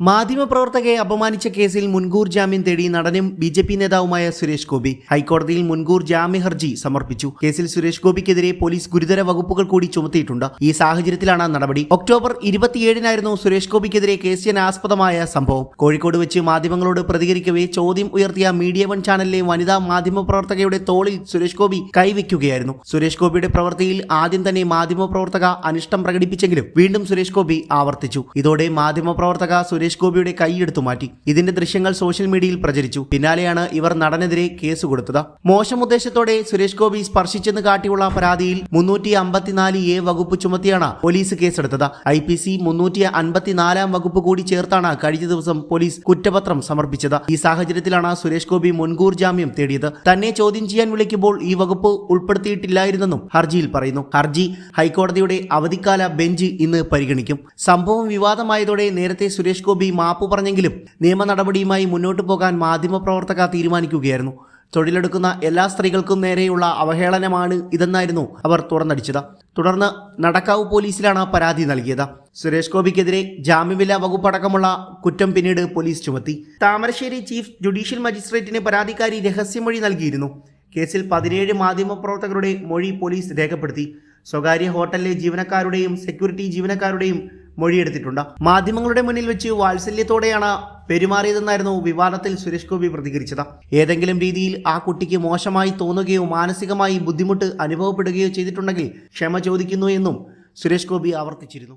മാധ്യമപ്രവർത്തകയെ അപമാനിച്ച കേസിൽ മുൻകൂർ ജാമ്യം തേടി നടനും ബി ജെ പി നേതാവുമായ സുരേഷ് ഗോപി. ഹൈക്കോടതിയിൽ മുൻകൂർ ജാമ്യ ഹർജി സമർപ്പിച്ചു. കേസിൽ സുരേഷ് ഗോപിക്കെതിരെ പോലീസ് ഗുരുതര വകുപ്പുകൾ കൂടി ചുമത്തിയിട്ടുണ്ട്. ഈ സാഹചര്യത്തിലാണ് നടപടി. ഒക്ടോബർ ഇരുപത്തിയേഴിനായിരുന്നു സുരേഷ് ഗോപിക്കെതിരെ കേസിനാസ്പദമായ സംഭവം. കോഴിക്കോട് വെച്ച് മാധ്യമങ്ങളോട് പ്രതികരിക്കവേ ചോദ്യം ഉയർത്തിയ മീഡിയ വൺ ചാനലിലെ വനിതാ മാധ്യമപ്രവർത്തകയുടെ തോളിൽ സുരേഷ് ഗോപി കൈവയ്ക്കുകയായിരുന്നു സുരേഷ് ഗോപിയുടെ പ്രവൃത്തിയിൽ ആദ്യം തന്നെ മാധ്യമപ്രവർത്തക അനിഷ്ടം പ്രകടിപ്പിച്ചെങ്കിലും വീണ്ടും സുരേഷ് ഗോപി ആവർത്തിച്ചു. ഇതോടെ മാധ്യമപ്രവർത്തക സുരേഷ് ഗോപിയുടെ കൈയെടുത്തു മാറ്റി. ഇതിന്റെ ദൃശ്യങ്ങൾ സോഷ്യൽ മീഡിയയിൽ പ്രചരിച്ചു. പിന്നാലെയാണ് ഇവർ നടനെതിരെ കേസ് കൊടുത്തത്. മോശം ഉദ്ദേശത്തോടെ സുരേഷ് ഗോപി സ്പർശിച്ചെന്ന് കാട്ടിയുള്ള പരാതിയിൽ മുന്നൂറ്റി അമ്പത്തിനാല് എ വകുപ്പ് ചുമത്തിയാണ് പോലീസ് കേസെടുത്തത്. ഐ പി സി മുന്നൂറ്റി അൻപത്തിനാലാം വകുപ്പ് കൂടി ചേർത്താണ് കഴിഞ്ഞ ദിവസം പോലീസ് കുറ്റപത്രം സമർപ്പിച്ചത്. ഈ സാഹചര്യത്തിലാണ് സുരേഷ് ഗോപി മുൻകൂർ ജാമ്യം തേടിയത്. തന്നെ ചോദ്യം ചെയ്യാൻ വിളിക്കുമ്പോൾ ഈ വകുപ്പ് ഉൾപ്പെടുത്തിയിട്ടില്ലായിരുന്നെന്നും ഹർജിയിൽ പറയുന്നു. ഹർജി ഹൈക്കോടതിയുടെ അവധിക്കാല ബെഞ്ച് ഇന്ന് പരിഗണിക്കും. സംഭവം വിവാദമായതോടെ നേരത്തെ സുരേഷ് ഗോപി മാപ്പ് പറഞ്ഞെങ്കിലും നിയമ നടപടിയുമായി മുന്നോട്ടു പോകാൻ മാധ്യമപ്രവർത്തക തീരുമാനിക്കുകയായിരുന്നു. തൊഴിലെടുക്കുന്ന എല്ലാ സ്ത്രീകൾക്കും നേരെയുള്ള അവഹേളനമാണ് ഇതെന്നായിരുന്നു അവർ തുറന്നടിച്ചത്. തുടർന്ന് നടക്കാവ് പോലീസിലാണ് പരാതി നൽകിയത്. സുരേഷ് ഗോപിക്കെതിരെ ജാമ്യവില വകുപ്പടക്കമുള്ള കുറ്റം പിന്നീട് പോലീസ് ചുമത്തി. താമരശ്ശേരി ചീഫ് ജുഡീഷ്യൽ മജിസ്ട്രേറ്റിന് പരാതിക്കാരി രഹസ്യമൊഴി നൽകിയിരുന്നു. കേസിൽ പതിനേഴ് മാധ്യമപ്രവർത്തകരുടെ മൊഴി പോലീസ് രേഖപ്പെടുത്തി. സ്വകാര്യ ഹോട്ടലിലെ ജീവനക്കാരുടെയും സെക്യൂരിറ്റി ജീവനക്കാരുടെയും മൊഴിയെടുത്തിട്ടുണ്ട്. മാധ്യമങ്ങളുടെ മുന്നിൽ വെച്ച് വാത്സല്യത്തോടെയാണ് പെരുമാറിയതെന്നായിരുന്നു വിവാദത്തിൽ സുരേഷ് ഗോപി പ്രതികരിച്ചത്. ഏതെങ്കിലും രീതിയിൽ ആ കുട്ടിക്ക് മോശമായി തോന്നുകയോ മാനസികമായി ബുദ്ധിമുട്ട് അനുഭവപ്പെടുകയോ ചെയ്തിട്ടുണ്ടെങ്കിൽ ക്ഷമ ചോദിക്കുന്നു എന്നും സുരേഷ് ഗോപി ആവർത്തിച്ചിരുന്നു.